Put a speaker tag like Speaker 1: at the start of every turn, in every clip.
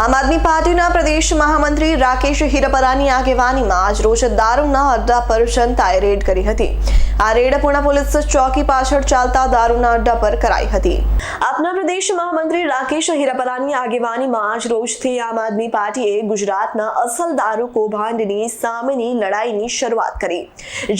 Speaker 1: આમ આદમી પાર્ટીના પ્રદેશ મહામંત્રી રાકેશ હિરપરાની આગેવાનીમાં આજ રોજ દારૂના અડ્ડા પર જનતાએ રેડ કરી હતી. આ રેડ પૂર્ણ પોલીસ ચોકી પાછળ ચાલતા દારૂના અડ્ડા પર કરાઈ હતી. આપના પ્રદેશ મહામંત્રી રાકેશ હિરપરાની આગેવાનીમાં આજ રોજથી આમ આદમી પાર્ટીએ ગુજરાતના અસલ દારૂ કૌભાંડની સામેની લડાઈની શરૂઆત કરી.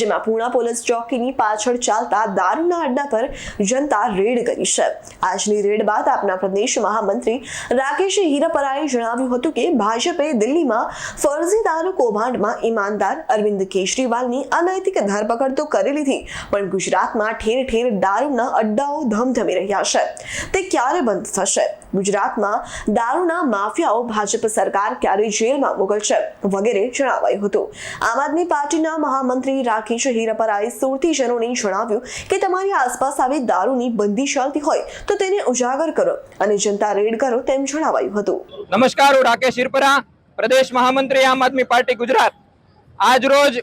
Speaker 1: જેમાં પૂર્ણ પોલીસ ચોકીની પાછળ ચાલતા દારૂના અડ્ડા પર જનતા રેડ કરી છે. આજની રેડ બાદ આપના પ્રદેશ મહામંત્રી રાકેશ હીરાપરાએ જણાવ્યું હતું કે ભાજપે દિલ્હીમાં ફરજી દારૂ કૌભાંડમાં ઈમાનદાર અરવિંદ કેજરીવાલની અનૈતિક ધરપકડ તો કરી લીધી, પણ ગુજરાતમાં ઠેર ઠેર દારૂના અડ્ડાઓ ધમધમી રહ્યા છે. તે ક્યારે બંધ થશે? ગુજરાતમાં દારૂના માફિયાઓ ભાજપ સરકાર ક્યારે જેલમાં મોકલશે વગેરે જણાવાયું હતું. આમ આદમી પાર્ટીના મહામંત્રી રાકેશ હીરાપરાએ સુરતીજનોને જણાવ્યું કે તમારી આસપાસ આવી દારૂની બંદી ચાલતી હોય તો તેને ઉજાગર કરો અને જનતા રેડ કરો તેમ જણાવાયું હતું.
Speaker 2: નમસ્કાર, હું રાકેશ શિરપરા પ્રદેશ મહામંત્રી આમ આદમી પાર્ટી ગુજરાત. આજ રોજ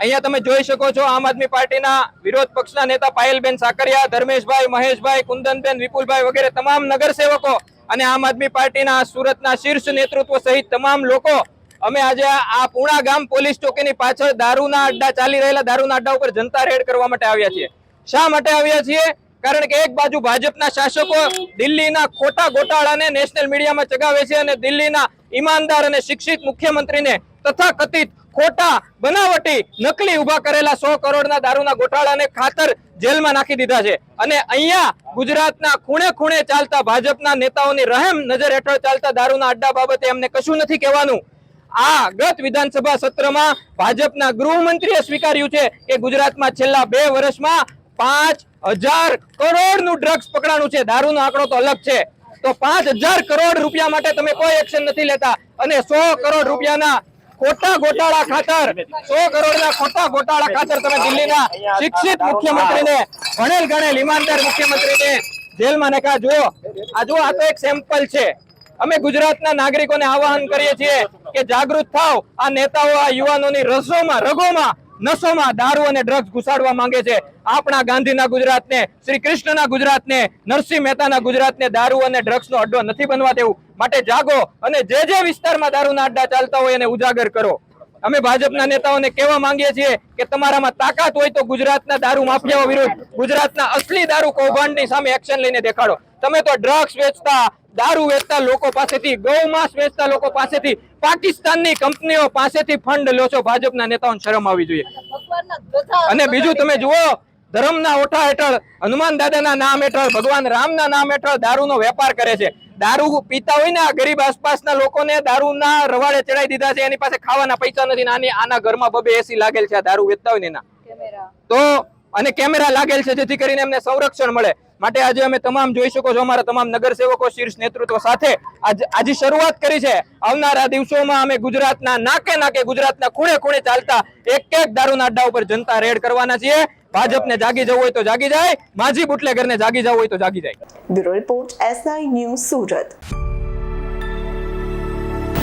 Speaker 2: અહીંયા તમે જોઈ શકો છો આમ આદમી પાર્ટીના વિરોધ પક્ષના નેતા પાયલબેન સાકરિયા, ધર્મેશભાઈ, મહેશભાઈ, કુંદનબેન, વિપુલભાઈ વગેરે તમામ નગરસેવકો અને આમ આદમી પાર્ટીના સુરતના શીર્ષ નેતૃત્વ સહિત તમામ લોકો અમે આજે આ પૂણા ગામ પોલીસ ચોકીની પાછળ દારૂના અડ્ડા ચાલી રહેલા દારૂના અડ્ડા ઉપર જનતા રેડ કરવા માટે આવ્યા છીએ. શા માટે આવ્યા છીએ? કારણ કે એક બાજુ ભાજપના શાસકો દિલ્હીના ખોટા ગોટાળાને નેશનલ મીડિયામાં ચગાવે છે અને દિલ્હીના ઈમાનદાર અને શિક્ષિત મુખ્યમંત્રીને તથા કથિત ખોટા બનાવટી નકલી ઊભા કરેલા સો કરોડના દારૂના ગોટાળાને ખાતર જેલમાં નાખી દીધા છે. અને અહીંયા ગુજરાતના ખૂણે ખૂણે ચાલતા ભાજપના નેતાઓની રહેમ નજર હેઠળ ચાલતા દારૂના અડ્ડા બાબતે એમને કશું નથી કહેવાનું. આ ગત વિધાનસભા સત્રમાં ભાજપના ગૃહમંત્રીએ સ્વીકાર્યું છે કે ગુજરાતમાં છેલ્લા બે વર્ષમાં પાંચ હજાર કરોડનું ડ્રગ્સ પકડાણું છે. દારૂનો આંકડો તો અલગ છે. તો પાંચ કરોડ રૂપિયા માટે તમે કોઈ એક્શન નથી લેતા. અને સો કરોડ રૂપિયાના ખોટા ગોટાળા ખાતર. સો કરોડના ખોટા ગોટાળા ખાતર તમે દિલ્હીના શિક્ષિત મુખ્યમંત્રીને, ભણેલ ગણેલ ઈમાનદાર મુખ્યમંત્રીને જેલમાં નાખા જુઓ, આ જુઓ, આ તો એક સેમ્પલ છે. અમે ગુજરાતના નાગરિકોને આવાહન કરીએ છીએ કે જાગૃત થાવ આ નેતાઓ, આ યુવાનોની રસોમાં, રગોમાં નશોમાં દારૂ અને ડ્રગ્સ ઘુસાડવા માંગે છે. આપણા ગાંધીના ગુજરાતને, શ્રી કૃષ્ણના ગુજરાતને, નરસિંહ મહેતાના ગુજરાતને દારૂ અને ડ્રગ્સનો અડ્ડો નથી બનવા દેવું. માટે જાગો અને જે જે વિસ્તારમાં દારૂના અડ્ડા ચાલતા હોય એને ઉજાગર કરો. અમે ભાજપના નેતાઓને કહેવા માંગીએ છીએ કે તમારામાં તાકાત હોય તો ગુજરાતના દારૂ માફિયાઓ વિરુદ્ધ ગુજરાતના અસલી દારૂ કૌભાંડની સામે એક્શન લઈને દેખાડો. તમે તો ડ્રગ્સ વેચતા દારૂ વેચતા લોકો પાસેથી ગૌમાંસ વેચતા લોકો પાસેથી પાકિસ્તાનની કંપનીઓ પાસેથી ફંડ લો છો. ભાજપના નેતાઓને શરમ આવી જોઈએ. અને બીજું તમે જુઓ ધર્મના ઓઠા હેઠળ હનુમાન દાદાના નામ હેઠળ ભગવાન રામના નામ હેઠળ દારૂનો વેપાર કરે છે. દારૂ પીતા હોય ને ગરીબ આસપાસના લોકોને દારૂના રવાડે ચડાઈ દીધા છે એની પાસે ખાવાના પૈસા નથી આની આના ઘરમાં બબે એસી લાગેલ છે આ દારૂ વેચતા હોય ને એના. તો અને કેમેરા લાગેલ છે જેથી કરીને એમને સંરક્ષણ મળે. માટે આજે અમે તમામ જોઈ શકો છો અમારા તમામ નગરસેવકો શીર્ષ નેતૃત્વ સાથે આજે શરૂઆત કરી છે. આવનારા દિવસોમાં અમે ગુજરાતના નાકે નાકે ગુજરાતના ખૂણે ખૂણે ચાલતા એક એક દારૂના અડ્ડા ઉપર જનતા રેડ કરવાના છીએ. ભાજપને જાગી જવું હોય તો જાગી જાય માજી બુટલેગરને જાગી જવું હોય તો જાગી જાય.
Speaker 1: Bureau report SI news Surat.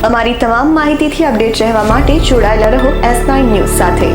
Speaker 1: અમારી તમામ માહિતીથી અપડેટ રહેવા માટે જોડાયેલા રહો એસઆઈ ન્યૂઝ સાથે.